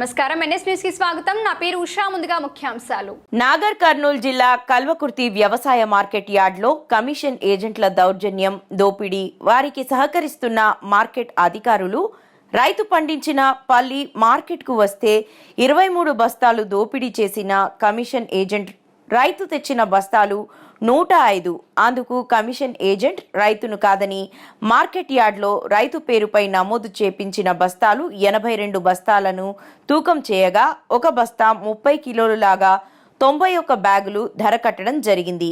నమస్కారం. ఎన్ఎస్ న్యూస్కి స్వాగతం. నా పేరు ఉషా. ముందుగా ముఖ్యాంశాలు. నాగర్ కర్నూలు జిల్లా కల్వకుర్తి వ్యవసాయ మార్కెట్ యార్డ్లో కమిషన్ ఏజెంట్ల దౌర్జన్యం దోపిడీ వారికి సహకరిస్తున్న మార్కెట్ అధికారులు రైతు పండించిన పల్లి మార్కెట్కు వస్తే ఇరవై మూడు బస్తాలు దోపిడీ చేసిన కమిషన్ ఏజెంట్ రైతు తెచ్చిన బస్తాలు నూట ఐదు. అందుకు కమిషన్ ఏజెంట్ రైతును కాదని మార్కెట్ యార్డ్లో రైతు పేరుపై నమోదు చేపించిన బస్తాలు ఎనభై రెండు బస్తాలను తూకం చేయగా ఒక బస్తా ముప్పై కిలోలు లాగా తొంభై ఒక్క బ్యాగులు ధర కట్టడం జరిగింది.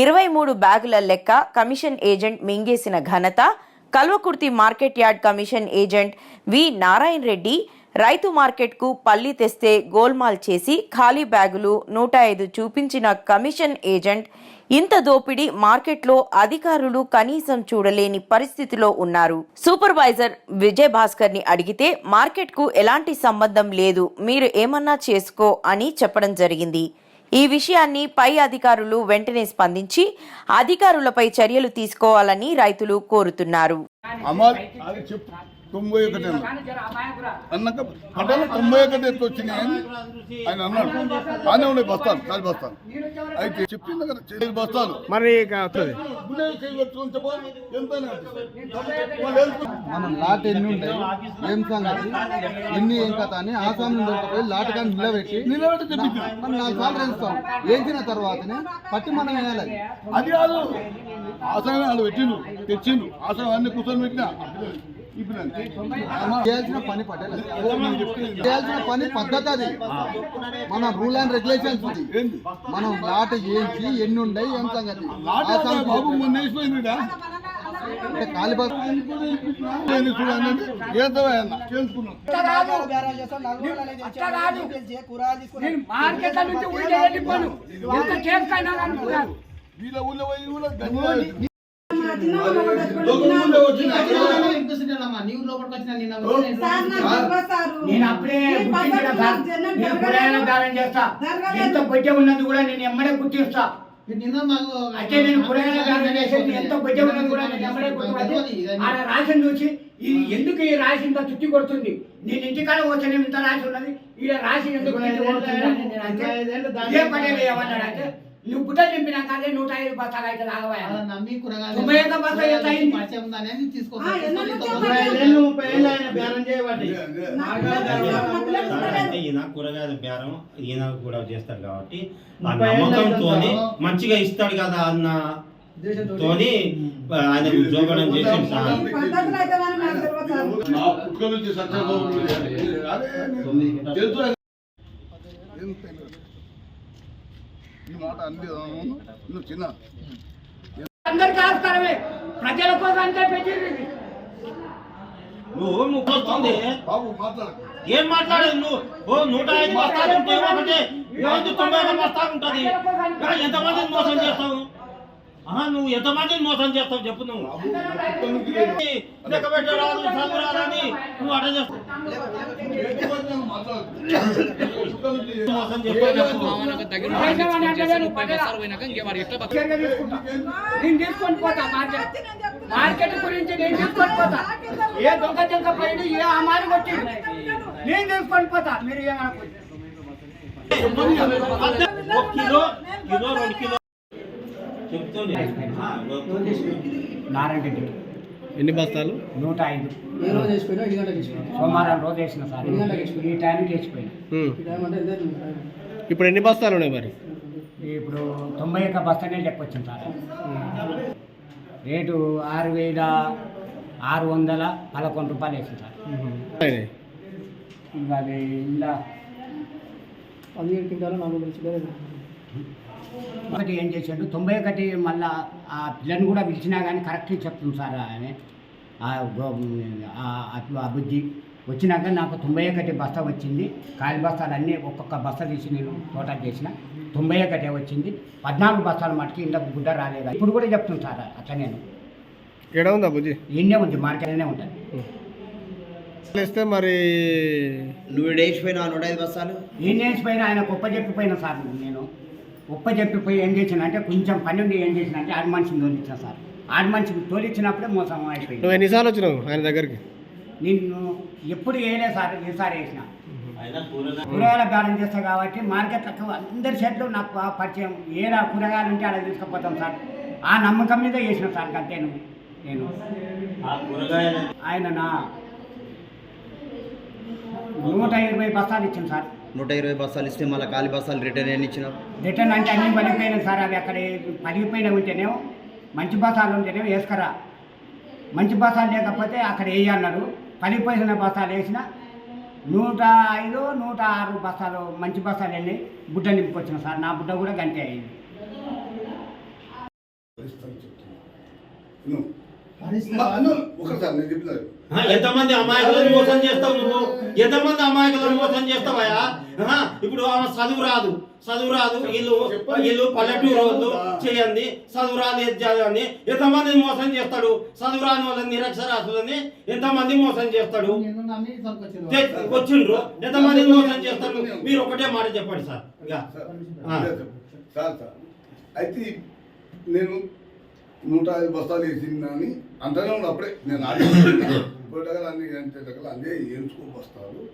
ఇరవై మూడు బ్యాగుల లెక్క కమిషన్ ఏజెంట్ మింగేసిన ఘనత Kalwakurthy market yard commission agent V Narayana Reddy రైతు మార్కెట్కు పల్లి తెస్తే గోల్మాల్ చేసి ఖాళీ బ్యాగులు నూట ఐదు చూపించిన కమిషన్ ఏజెంట్ ఇంత దోపిడీ మార్కెట్లో అధికారులు కనీసం చూడలేని పరిస్థితిలో ఉన్నారు. సూపర్వైజర్ విజయ్ భాస్కర్ని అడిగితే మార్కెట్కు ఎలాంటి సంబంధం లేదు మీరు ఏమన్నా చేసుకో అని చెప్పడం జరిగింది. ఈ విషయాన్ని పై అధికారులు వెంటనే స్పందించి అధికారులపై చర్యలు తీసుకోవాలని రైతులు కోరుతున్నారు. తొంభై ఒకటి అన్నాక పట్టాల తొంభై ఒకటి ఎత్తు వచ్చినాయి అని ఆయన అన్నాడు. బాగానే ఉన్నాయి బస్తాలు కాలి బస్తాలు. అయితే చెప్పింది కదా ఐదు బస్తాలు. మరి మనం లాట్ ఎన్ని ఉంటాయి ఏం సంగతి? ఎన్ని ఏం కథ అని ఆసాం నుండి పోయి లాట్ కానీ నిలబెట్టి నిలబెట్టి. మనం నాలుగు సార్లు వేస్తాం వేసిన తర్వాతనే పట్టి మనం వేయాలి. అది. కాదు ఆసనం వాళ్ళు పెట్టిండు తెచ్చిండు. ఆసనం అన్ని కూర్చొని పెట్టినా చేయాల్సిన పని పట్టేది చేయాల్సిన పని పద్ధతి అది మన రూల్ అండ్ రెగ్యులేషన్స్ ఉంది మనం లాట్ వేయించి ఎన్ని ఉన్నాయి ఏం సంగతి మార్కెట్ల నుంచి వీళ్ళ ఊళ్ళో పోయి కూడా గంజాయి దొంగ వచ్చిన నేను అప్పుడే గుర్తించిన సార్. నేను కూరగాయల బేరం చేస్తా. ఎంత బొడ్డ ఉన్నది కూడా నేను ఎమ్మడే గుర్తిస్తా. అయితే నేను కూరగాయల బేరం చేసేది ఎంత బొడ్డ ఉన్నది కూడా నేను ఎమ్మడే గుర్తిస్తా ఆడ రాసిన చూసి ఇది ఎందుకు ఈ రాసి ఇంత చుట్టి కొడుతుంది? నేను ఇంటికాడ వచ్చాను ఇంత రాసి ఉన్నది. ఈడ రాసి ఎందుకు పటేలు ఏమన్నాడు అంటే నువ్వు గుడ్డలు నింపినాక నూట ఐదు బస్తాలు అయితే లాగవా? తొంభై ఒక్క బస్తా ఎంత అయింది? ఐదేళ్ళు, ముప్పై ఏళ్ళు ఆయన బేరం చేయబట్టి అంటే ఈయన కూరగాయల బేరం ఈయన కూడా చేస్తాడు కాబట్టి ఆ నమ్మకంతో? మంచిగా ఇస్తాడు కదా అన్న తోని ఆయన సార్ నా పుట్టుక నుంచి సత్యబాబు అదే నేను తెలుసు ఆయన. ఎంత ఈ మాట అన్ని నువ్వు చిన్న. అందరికీ ఆస్కారమే ప్రజల కోసం అంతే పెట్టింది. నువ్వు నువ్వు వస్తుంది. బాబు మాట్లాడు ఏం మాట్లాడేది నువ్వు? ఓ నూట ఐదు బస్తాలు ఉంటే ఒకటి ఐదు తొంభై ఒక బస్తా ఉంటది. ఎంతమందిని మోసం చేస్తావు? నువ్వు ఎంతమందిని మోసం చేస్తావు చెప్పు నువ్వు. లెక్క పెట్టరాదు చదువు రాదని నువ్వు అట చేస్తావు మోసం మార్కెట్ గురించి నేను తీసుకొని పోతా. ఏ దొంగ దొంగ పోయింది ఏ అమారి కొట్టింది నేను తీసుకొని పోతా మీరు ఏమనుకోండి ఒక కిలో కిలో రెండు కిలో నారాయణ ఎన్ని బస్తాలు నూట ఐదు. సోమవారం రోజు వేసిన సార్. ఈ టైంకి వేసిపోయినా. ఇప్పుడు ఎన్ని బస్తాలు ఉన్నాయి మరి? ఇప్పుడు తొంభై ఒక్క బస్తానే లెక్కొచ్చింది సార్. రేటు ఆరు వేల ఆరు వందల పదకొండు రూపాయలు వేసింది సార్. ఇంకా అది ఇలా. ఒకటి ఏం చేశాడు? తొంభై ఒకటి మళ్ళా ఆ పిల్లని కూడా పిలిచినా కానీ కరెక్ట్ చెప్తుంది సార్ ఆమె ఆ ఆ బుద్ధి వచ్చినాక నాకు తొంభై ఒకటి బస్తా వచ్చింది. కాలి బస్తాలు అన్నీ ఒక్కొక్క బస్తా తీసి నేను టోటల్ చేసిన తొంభై ఒకటే వచ్చింది. పద్నాలుగు బస్తాల మటుకి ఇంట్లో గుడ్డ రాలేదు? ఇప్పుడు కూడా చెప్తుంది సార్ అట్లా నేను. ఎక్కడ ఉందా బుజ్జి? ఎన్నే ఉంది మార్కెట్లోనే ఉంటుంది. ఇస్తే మరి నువ్వు డేసిపోయినా నూట ఐదు బస్తాలు? ఏం చేసిపోయినా ఆయన గొప్ప చెప్పిపోయినా సార్ నేను. గొప్ప చెప్పిపోయి ఏం చేసిన అంటే కొంచెం పని ఉండి ఏం చేసిన అంటే ఆడి మనిషిని తోలిచ్చిన సార్. ఆడి మనిషిని తోలిచ్చినప్పుడే మోసం అయిపోయింది. నువ్వు ఎన్నిసార్లు వచ్చినావు ఆయన దగ్గరికి? నిన్ను ఎప్పుడు వేయలే సార్ ఈసారి వేసిన. కూరగాయల బేరం చేస్తా కాబట్టి మార్కెట్లకు అందరి చెట్లు నాకు పరిచయం. ఏడ కూరగాయలు ఉంటే ఆడ తీసుకుపోతాం సార్. ఆ నమ్మకం మీద చేసిన సార్ అంతేను నేను. ఆయన నా నూట ఇరవై బస్తాలు ఇచ్చాను సార్. నూట ఇరవై బస్సాలు ఇస్తే మళ్ళీ ఖాళీ బస్సాలు రిటర్న్ ఎన్ని ఇచ్చినావు రిటర్న్ అంటే అన్ని పలిగిపోయినాయి సార్ అవి అక్కడ పలిగిపోయినవి ఉంటేనేమో మంచి బస్తాలు ఉంటేనేమో వేసుకరా. మంచి బస్తాలు లేకపోతే అక్కడ వేయన్నారు పలిగిపోయిన బస్తాలు వేసిన నూట ఐదు నూట ఆరు బస్తాలు మంచి బస్తాలు వెళ్ళి బుడ్డ నింపుకొచ్చిన సార్. నా బుడ్డ కూడా గంటే అయింది. ఎంతమంది అమాయకులను మోసం చేస్తావు నువ్వు? ఎంతమంది అమాయకులను మోసం చేస్తావయ్యా ఆ, ఇప్పుడు ఆమె చదువు రాదు. చదువు రాదు. వీళ్ళు వీళ్ళు పల్లెటూరు వాళ్ళు చేయండి. చదువు రాదు ఏది చదవండి ఎంతమంది మోసం చేస్తాడు? చదువు రాని వాళ్ళని నిరక్షరాసులని ఎంతమంది మోసం చేస్తాడు? వచ్చిండ్రు. ఎంతమంది మోసం చేస్తారు? మీరు ఒకటే మాట చెప్పండి సార్. అయితే నేను నూట ఐదు బస్తాలు వేసిందని అంటనే ఉండు అప్పుడే. నేను పొట్టగల అన్ని అంటే అన్నీ వేయించుకో బస్తాలు. అని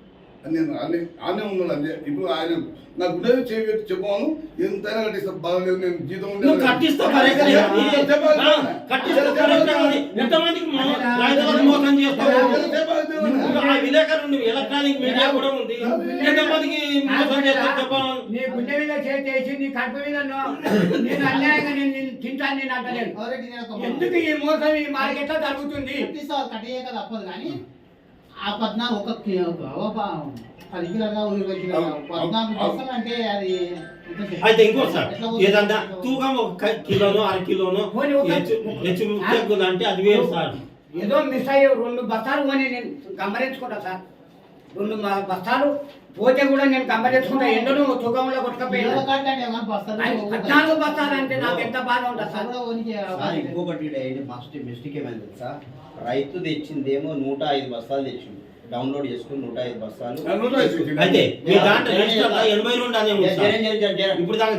నేను అన్ని ఆనే ఉన్నాడు అంతే. ఇప్పుడు ఆయన నాకు ఉండేది చేయి చెప్పాను ఎంతైనా కట్టిస్తా బాగలేదు నేను జీతం ఎలక్ట్రానిక్ మీడియా కూడా ఉంది. ఎంతమందికి మోసం చెప్పాను నీ గుండె మీద చేసి నీ కడుపు మీద నో- నేను అన్యాయంగా నేను తింటాను నేను అంటలేను ఎందుకు ఈ మోసం ఈ మార్కెట్లో జరుగుతుంది? తప్పదు కానీ. ఆ పద్నాలుగు ఒక పది కిలోగా ఇరవై కిలోగా పద్నాలుగు బస్తాలు అంటే అది? అయితే ఇంకో సార్? ఏదన్నా తూకం ఒక కిలోను అర కిలోను హెచ్చు అంటే అది వేరు సార్ ఏదో మిస్ అయ్యి రెండు బస్తాలు కొని నేను గమనించుకుంటా సార్ రెండు బస్తాలు పోతే కూడా నేను గమనించుకుంటా ఎండను తూకంలో కొట్టుకపోయినా. పద్నాలుగు బస్తాలు అంటే నాకు ఎంత బాధ ఉంటుంది సార్? సార్ ఇంకొకటి మస్ట్ మిస్టేక్ ఏమైంది తెలుసా? రైతు తెచ్చిందేమో నూట ఐదు బస్తాలు తెచ్చిండు. డౌన్లోడ్ చేసుకుని నూట ఐదు బస్తాలు. అయితే మీ దాంట్లో ఎనభై రెండు అనే సార్. ఇప్పుడు దాకా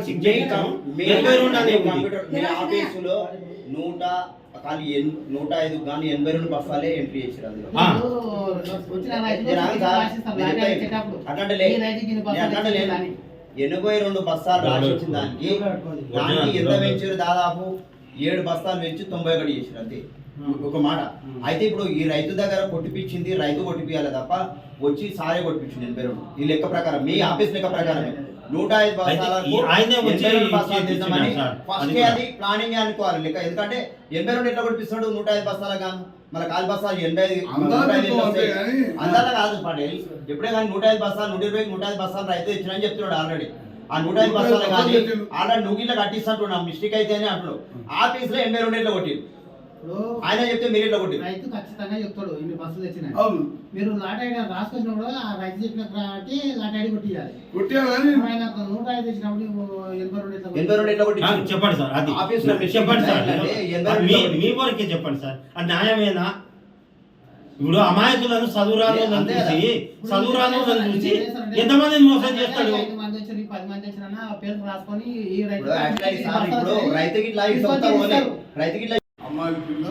ఎనభై రెండు అనే కంప్యూటర్ ఆఫీసులో నూట ఎన్- నూట ఐదు కానీ ఎనభై రెండు బస్తాలే ఎంట్రీ చేశారు అందులో. ఎనభై రెండు బస్తాలు రాసి ఇచ్చిన దానికి దానికి ఎంత పెంచారు? దాదాపు ఏడు బస్తాలు పెంచి తొంభై ఒకటి చేసారు అంతే. ఒక మాట. అయితే ఇప్పుడు ఈ రైతు దగ్గర కొట్టిపించింది రైతు కొట్టిపియాలి తప్ప వచ్చి సారే కొట్టిపించింది ఎనభై రెండు. ఈ లెక్క ప్రకారం మీ ఆఫీస్ లెక్క ప్రకారం నూట ఐదు. ఫస్ట్ అది ప్లానింగ్ అనుకోవాలి. లెక్క ఎందుకంటే ఎనభై రెండు ఎట్లా కొట్టిస్తాడు నూట ఐదు బస్తాల గాను మన కాలి బస్తాలు ఎనభై ఐదు ఎట్లా? కానీ అందాల కాదు పటేల్ ఎప్పుడే కానీ నూట ఐదు బస్తాలు నూట ఇరవై నూట ఐదు బస్తాలు రైతు చెప్తున్నాడు ఆల్రెడీ. ఆ నూట ఐదు బస్తాలు కానీ ఆల్రెడీ నువ్వు ఇట్లా కట్టిస్తాంటున్నా మిస్టేక్ అయితే అని అంటున్నాడు. ఆఫీస్లో ఎనభై రెండు ఇట్లా కొట్టిరు ఇప్పుడు ఆయన చెప్తే మీరు ఇట్లా కొట్టిరు? రైతు ఖచ్చితంగా చెప్తాడు ఇన్ని బస్సులు తెచ్చినాయి అవును. మీరు లాట్ ఐడి రాసుకొచ్చినప్పుడు ఆ రైతు చెప్పిన కాబట్టి లాట్ ఐడి కొట్టియాలి కొట్టాను కానీ ఆయన నూట ఐదు తెచ్చినప్పుడు ఎనభై రెండు ఎట్లా ఎనభై రెండు ఇట్లా ఆ, కొట్టించారు చెప్పండి సార్ అది. ఆఫీస్ చెప్పండి సార్ మీ వరకే చెప్పండి సార్. అది న్యాయమేనా ఇప్పుడు అమాయకులను చదువురాను. చూసి చదువురాను చూసి ఎంతమందిని మోసం చేస్తాడు? రైతుకి అమ్మాయి పిల్ల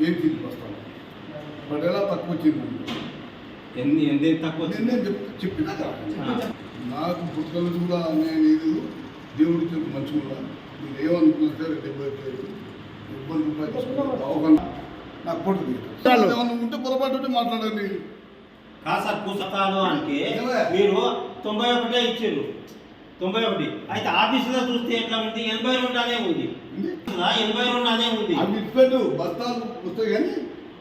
ఏం తిరిగి వస్తాను బట్ ఎలా తక్కువ వచ్చింది ఎన్ని ఎన్ని తక్కువ నేను నేను చెప్- చెప్పినా నాకు పుట్టలు కూడా నేను ఇది దేవుడి చెప్పి మంచిగా మీరు ఏమనుకున్నా సరే డెబ్బై వేలు ఇబ్బంది రూపాయలు. అవగాహన నాకు పొట్టు ఏమన్నా ఉంటే పొరపాటు ఉంటే మాట్లాడండి. కాదు సార్ పుస్తకాలు అంటే. మీరు తొంభై ఒకటే ఇచ్చారు. తొంభై ఒకటి. అయితే ఆఫీసులో చూస్తే ఎట్లా ఉంది? ఎనభై రెండు అనే ఉంది. ఎనభై రెండు అనే ఉంది. అవి ఇచ్చిపెట్టు బస్తాలు వస్తాయి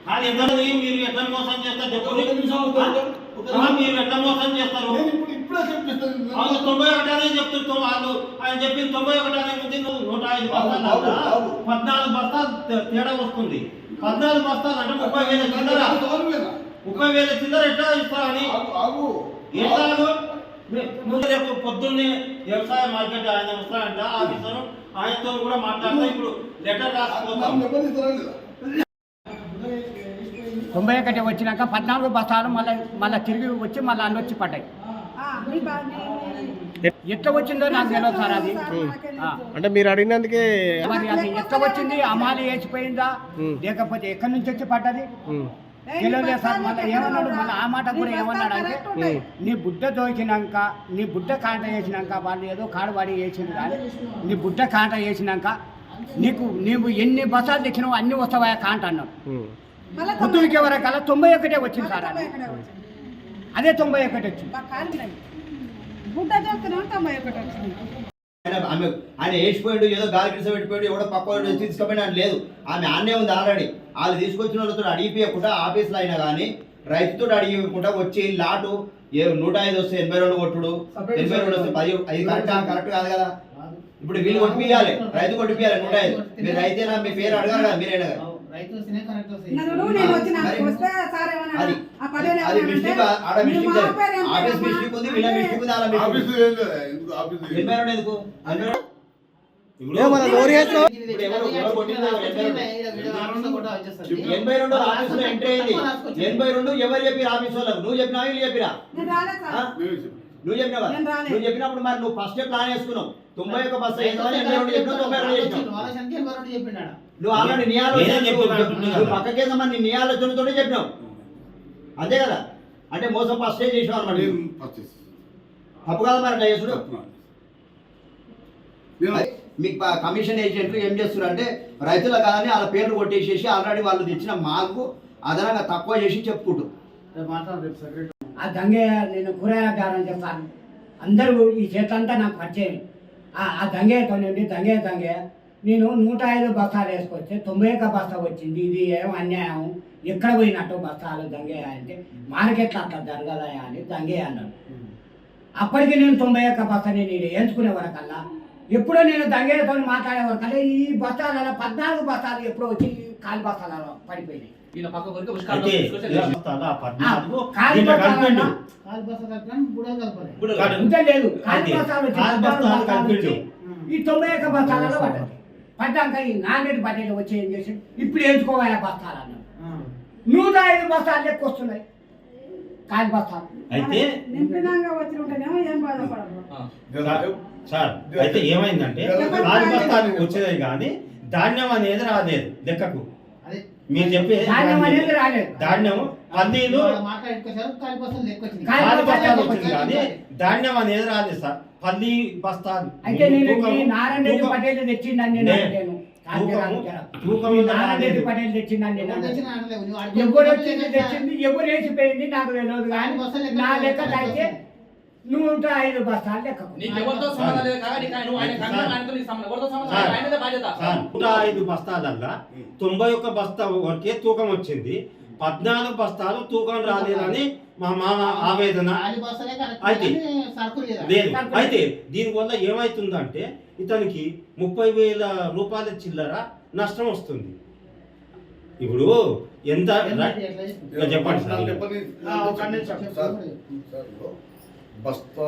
కానీ ఎంతమంది మీరు ఎట్లా మోసం చేస్తారు? ఆ, మీరు ఎట్లా మోసం చేస్తారు? అవును తొంభై ఒకటి అనే చెప్తుంటాం వాళ్ళు ఆయన చెప్పింది తొంభై ఒకటి అనే ఉంది. నువ్వు నూట ఐదు బస్తాలు. పద్నాలుగు బస్తాలు తేడా వస్తుంది. పద్నాలుగు బస్తాలు అంటే ముప్పై వేల చిల్లర. ముప్పై వేల చిల్లర ఎట్లా ఇస్తారని? ఎట్లాగో ముందు రేపు పొద్దున్నే వ్యవసాయ మార్కెట్ ఆయన వస్తాడంట ఆఫీసర్. ఆయనతో కూడా మాట్లాడతా ఇప్పుడు లెటర్ లేదా తొంభై ఒకటి వచ్చినాక పద్నాలుగు బస్తాలు మళ్ళీ మళ్ళీ తిరిగి వచ్చి మళ్ళీ అన్ని వచ్చి పడ్డాయి. ఎట్లా వచ్చిందో నాకు తెలియదు సార్ అది. అంటే మీరు అడిగినందుకే మరి అది ఎట్లా వచ్చింది? అమాలి వేసిపోయిందా. లేకపోతే ఎక్కడి నుంచి వచ్చి పడ్డది? తెలియలేదు సార్ మళ్ళీ ఏమన్నాడు? మళ్ళీ ఆ మాట కూడా ఏమన్నాడు అంటే నీ బుడ్డ దోకినాక నీ బుడ్డ కాంట వేసినాక వాళ్ళు ఏదో కాడవాడి వేసింది కానీ నీ బుడ్డ కాంట వేసినాక నీకు నీవు ఎన్ని బసాలు తెచ్చినావు అన్ని వస్తావా కాంట అన్నాడు. పొద్దుకి వరకల్లా తొంభై ఒకటే వచ్చింది సార్ అది. తొంభై ఒకటి వచ్చింది. చెప్తున్నాం తొంభై ఒకటి వచ్చింది. ఆయన ఆమె ఆయన వేసిపోయాడు ఏదో గాలి గిడిస పెట్టిపోయాడు ఎవడో పక్క తీసుకుపోయినా లేదు. ఆమె ఆన్నే ఉంది ఆల్రెడీ. వాళ్ళు తీసుకొచ్చిన వాళ్ళతో అడిగిపోయకుండా ఆఫీస్లో అయినా కానీ రైతుతో అడిగిపోకుండా వచ్చి లాటు ఏ నూట ఐదు వస్తే ఎనభై రెండు కొట్టుడు ఎనభై రెండు వస్తే పది అది కరెక్ట్? కరెక్ట్ కాదు కదా. ఇప్పుడు వీళ్ళు కొట్టిపియాలి రైతు కొట్టిపియాలి నూట ఐదు. మీరు రైతేనా? మీ పేరు అడగాలి కదా మీరైనా? కదా రైతు వస్తేనే కరెక్ట్ వస్తాయి నన్ను నేను వచ్చిన మరి- వస్తే సార్ ఏమన్నా అది ఆ పదేళ్ళు అది ఏమన్నా మిస్టేక్ అంటే, ఆడ మీరు మిస్టేక్ మా లేదు. పేరు ఏం ఆఫీస్ పేరమ్మా? మిస్టేక్ ఉంది వీళ్ళ అంటే మిస్టేక్ ఉంది అలా మిస్టేక్ ఆఫీసు ఉంది. ఏం లేదు ఎందుకు ఆఫీసు ఏం ఎనభై రెండు ఎందుకు ఇప్పుడు లోరీ ఎనభై రెండు ఆఫీసులో ఎంట్రీ అయింది. ఎనభై రెండు ఎవరు చెప్పిరా ఆఫీస్ వాళ్ళకు? నువ్వు చెప్పినా వీళ్ళు చెప్పిరా. నువ్వు చెప్పినావు. నువ్వు చెప్పినప్పుడు మరి నువ్వు ఫస్ట్ ప్లాన్ వేసుకున్నావు తొంభై ఒక బస్సు ఎనభై రెండు చెప్పినావు? తొంభై రెండు చెప్పినాడు? నువ్వు ఆల్రెడీ నీ ఆలోచన చెప్పినా అంటున్నా నువ్వు కదా. పక్కకే మరి నీ ఆలోచనతోనే చెప్పినావు. అంతే కదా? అంటే మోసం ఫస్టే ఫస్ట్ చేస్తాను. తప్పు కాదు మరి అట్లా చేసుడు మీకు కమిషన్ ఏజెంట్లు ఏం చేస్తున్నారు అంటే రైతుల కానీ వాళ్ళ పేర్లు కొట్టేసేసి ఆల్రెడీ వాళ్ళు తెచ్చిన మాకు అదనంగా తక్కువ చేసి చెప్పుకుంటారు ఆ దంగే నేను కూరగాయల బేరం చేస్తాను అందరూ ఈ చేతంతా నాకు పరిచయం. ఆ- ఆ దంగేతో నుండి దంగే దంగే నేను నూట ఐదు బస్తాలు వేసుకొస్తే తొంభై ఒక్క బస్తా వచ్చింది ఇది ఏం అన్యాయం. ఎక్కడ పోయినట్టు బస్తాలు దంగే అంటే మార్కెట్లో అట్లా జరగదా అని దంగే అన్నాడు. అప్పటికి నేను తొంభై ఒక్క బస్తా నేను ఎంచుకునే వరకల్లా ఎప్పుడో నేను దంగేతో మాట్లాడే వరకల్లా ఈ బస్తాలలో పద్నాలుగు బస్తాలు ఎప్పుడో వచ్చి కాలు బస్తాలలో పడిపోయినాయి. లేదు. కాలు బస్తాలు ఈ తొంభై ఒక్క బస్తాలలో పడ్డది. పడ్డాక ఈ నాన్నటి పట్టేలు వచ్చి ఏం చేసి ఇప్పుడు ఎంచుకోవాలి బస్తాలు అన్నాడు. నూట ఐదు బస్తాలు లెక్క వస్తున్నాయి. కాలు బస్తాలు. అయితే నింపినాక వచ్చి ఉంటేనేమో ఏం బాధపడదు సార్, సార్ అయితే ఏమైందంటే బస్తాలు వచ్చేది కానీ ధాన్యం అనేది రాలేదు లెక్కకు. అదే. మీరు చెప్పే ధాన్యం అనేది రాలేదు. ధాన్యం బస్తాలు వచ్చింది. కానీ ధాన్యం అనేది రాలేదు సార్. పల్లి బస్తాలు. అయితే నేను ఈ నారాయణ పటేల్ తెచ్చిందని నేను నారాయణ. పటేల్ తెచ్చిందని ఎవరు వచ్చింది తెచ్చింది? ఎవరు వేసిపోయింది? నాకు తెలియదు కానీ నా లెక్క అయితే నూట ఐదు బస్తాలు లెక్క నూట ఐదు బస్తాలల్లా తొంభై ఒక్క బస్తా వరకే తూకం వచ్చింది. పద్నాలుగు బస్తాలు తూకం రాలేదని మా మామ ఆవేదన అయితే. లేదా అయితే దీనివల్ల ఏమైతుందంటే ఇతనికి ముప్పై వేల రూపాయల చిల్లర నష్టం వస్తుంది ఇప్పుడు ఎంత? చెప్పండి బస్తా